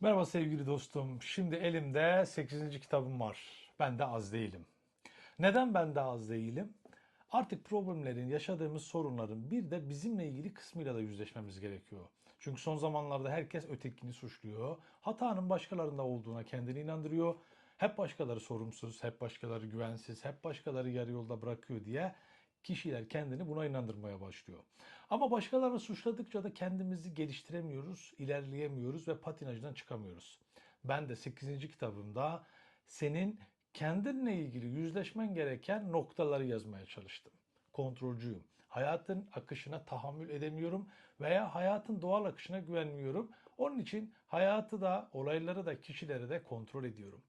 Merhaba sevgili dostum. Şimdi elimde 8. kitabım var. Ben de az değilim. Neden ben de az değilim? Artık problemlerin, yaşadığımız sorunların bir de bizimle ilgili kısmıyla da yüzleşmemiz gerekiyor. Çünkü son zamanlarda herkes ötekini suçluyor. Hatanın başkalarında olduğuna kendini inandırıyor. Hep başkaları sorumsuz, hep başkaları güvensiz, hep başkaları yarı yolda bırakıyor diye kişiler kendini buna inandırmaya başlıyor. Ama başkalarını suçladıkça da kendimizi geliştiremiyoruz, ilerleyemiyoruz ve patinajdan çıkamıyoruz. Ben de 8. kitabımda senin kendinle ilgili yüzleşmen gereken noktaları yazmaya çalıştım. Kontrolcüyüm. Hayatın akışına tahammül edemiyorum veya hayatın doğal akışına güvenmiyorum. Onun için hayatı da, olayları da, kişileri de kontrol ediyorum.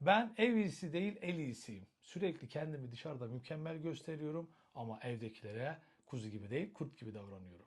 Ben ev iyisi değil el iyisiyim. Sürekli kendimi dışarıda mükemmel gösteriyorum ama evdekilere kuzu gibi değil kurt gibi davranıyorum.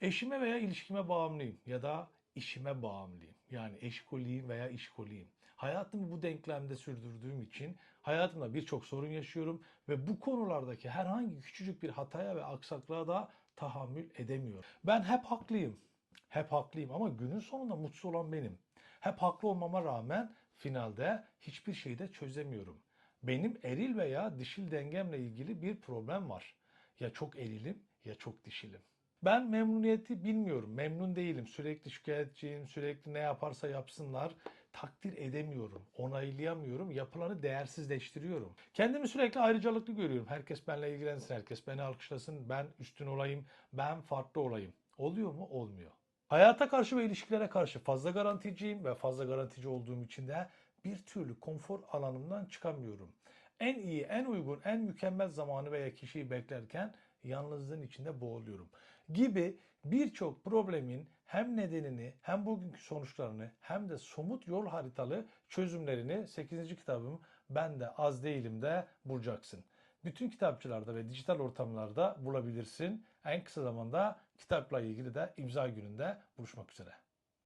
Eşime veya ilişkime bağımlıyım ya da işime bağımlıyım. Yani eşkoliyim veya işkoliyim. Hayatımı bu denklemde sürdürdüğüm için hayatımda birçok sorun yaşıyorum ve bu konulardaki herhangi küçücük bir hataya ve aksaklığa da tahammül edemiyorum. Ben hep haklıyım. Hep haklıyım ama günün sonunda mutsuz olan benim. Hep haklı olmama rağmen finalde hiçbir şeyi de çözemiyorum. Benim eril veya dişil dengemle ilgili bir problem var. Ya çok erilim ya çok dişilim. Ben memnuniyeti bilmiyorum. Memnun değilim. Sürekli şikayetçiyim. Sürekli ne yaparsa yapsınlar. Takdir edemiyorum. Onaylayamıyorum. Yapılanı değersizleştiriyorum. Kendimi sürekli ayrıcalıklı görüyorum. Herkes benimle ilgilensin. Herkes beni alkışlasın. Ben üstün olayım. Ben farklı olayım. Oluyor mu? Olmuyor. Hayata karşı ve ilişkilere karşı fazla garanticiyim ve fazla garantici olduğum için de bir türlü konfor alanımdan çıkamıyorum. En iyi, en uygun, en mükemmel zamanı veya kişiyi beklerken yalnızlığın içinde boğuluyorum. Gibi birçok problemin hem nedenini hem bugünkü sonuçlarını hem de somut yol haritalı çözümlerini 8. kitabım Ben de Az Değilim de bulacaksın. Bütün kitapçılarda ve dijital ortamlarda bulabilirsin. En kısa zamanda kitapla ilgili de imza gününde buluşmak üzere.